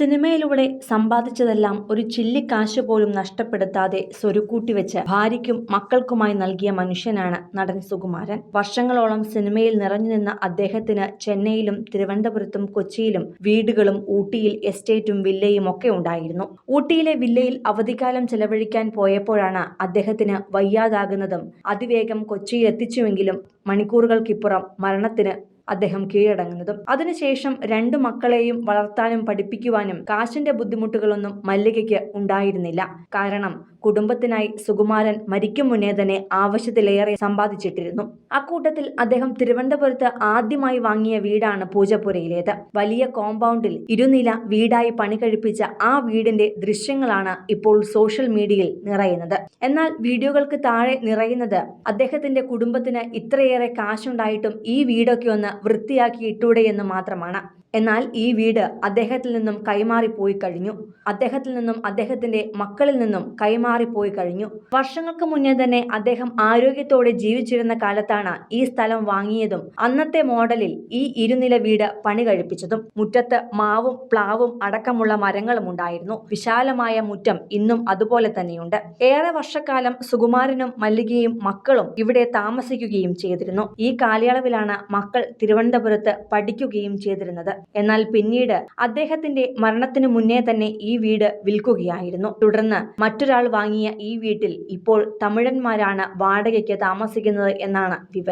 സിനിമയിലൂടെ സമ്പാദിച്ചതെല്ലാം ഒരു ചില്ലിക്കാശ് പോലും നഷ്ടപ്പെടുത്താതെ സ്വരുക്കൂട്ടി വെച്ച് ഭാര്യയ്ക്കും മക്കൾക്കുമായി നൽകിയ മനുഷ്യനാണ് നടൻ സുകുമാരൻ. വർഷങ്ങളോളം സിനിമയിൽ നിറഞ്ഞു നിന്ന അദ്ദേഹത്തിന് ചെന്നൈയിലും തിരുവനന്തപുരത്തും കൊച്ചിയിലും വീടുകളും ഊട്ടിയിൽ എസ്റ്റേറ്റും വില്ലയും ഒക്കെ ഉണ്ടായിരുന്നു. ഊട്ടിയിലെ വില്ലയിൽ അവധിക്കാലം ചെലവഴിക്കാൻ പോയപ്പോഴാണ് അദ്ദേഹത്തിന് വയ്യാതാകുന്നതും അതിവേഗം കൊച്ചിയിൽ എത്തിച്ചുവെങ്കിലും മണിക്കൂറുകൾക്കിപ്പുറം മരണത്തിന് അദ്ദേഹം കീഴടങ്ങുന്നതും. അതിനുശേഷം രണ്ടു മക്കളെയും വളർത്താനും പഠിപ്പിക്കുവാനും കാശിന്റെ ബുദ്ധിമുട്ടുകളൊന്നും മല്ലികയ്ക്ക് ഉണ്ടായിരുന്നില്ല. കാരണം കുടുംബത്തിനായി സുകുമാരൻ മരിക്കും മുന്നേ തന്നെ ആവശ്യത്തിലേറെ സമ്പാദിച്ചിട്ടിരുന്നു. അക്കൂട്ടത്തിൽ അദ്ദേഹം തിരുവനന്തപുരത്ത് ആദ്യമായി വാങ്ങിയ വീടാണ് പൂജപ്പുരയിലേത് വലിയ കോമ്പൗണ്ടിൽ ഇരുനില വീടായി പണി കഴിപ്പിച്ച ആ വീടിന്റെ ദൃശ്യങ്ങളാണ് ഇപ്പോൾ സോഷ്യൽ മീഡിയയിൽ നിറയുന്നത്. എന്നാൽ വീഡിയോകൾക്ക് താഴെ നിറയുന്നത് അദ്ദേഹത്തിന്റെ കുടുംബത്തിന് ഇത്രയേറെ കാശുണ്ടായിട്ടും ഈ വീടൊക്കെ ഒന്ന് വൃത്തിയാക്കി ഇട്ടൂടെ എന്ന് മാത്രമാണ്. എന്നാൽ ഈ വീട് അദ്ദേഹത്തിൽ നിന്നും കൈമാറിപ്പോയി കഴിഞ്ഞു. അദ്ദേഹത്തിൽ നിന്നും അദ്ദേഹത്തിന്റെ മക്കളിൽ നിന്നും കൈമാറിപ്പോയി കഴിഞ്ഞു. വർഷങ്ങൾക്ക് മുന്നേ തന്നെ അദ്ദേഹം ആരോഗ്യത്തോടെ ജീവിച്ചിരുന്ന കാലത്താണ് ഈ സ്ഥലം വാങ്ങിയതും അന്നത്തെ മോഡലിൽ ഈ ഇരുനില വീട് പണി കഴിപ്പിച്ചതും. മുറ്റത്ത് മാവും പ്ലാവും അടക്കമുള്ള മരങ്ങളും ഉണ്ടായിരുന്നു. വിശാലമായ മുറ്റം ഇന്നും അതുപോലെ തന്നെയുണ്ട്. ഏറെ വർഷക്കാലം സുകുമാരനും മല്ലികയും മക്കളും ഇവിടെ താമസിക്കുകയും ചെയ്തിരുന്നു. ഈ കാലയളവിലാണ് മക്കൾ തിരുവനന്തപുരത്ത് പഠിക്കുകയും ചെയ്തിരുന്നത്. എന്നാൽ പിന്നീട് അദ്ദേഹത്തിന്റെ മരണത്തിന് മുന്നേ തന്നെ ഈ വീട് വിൽക്കുകയായിരുന്നു. തുടർന്ന് മറ്റൊരാൾ വാങ്ങിയ ഈ വീട്ടിൽ ഇപ്പോൾ തമിഴന്മാരാണ് വാടകയ്ക്ക് താമസിക്കുന്നത് എന്നാണ് വിവരം.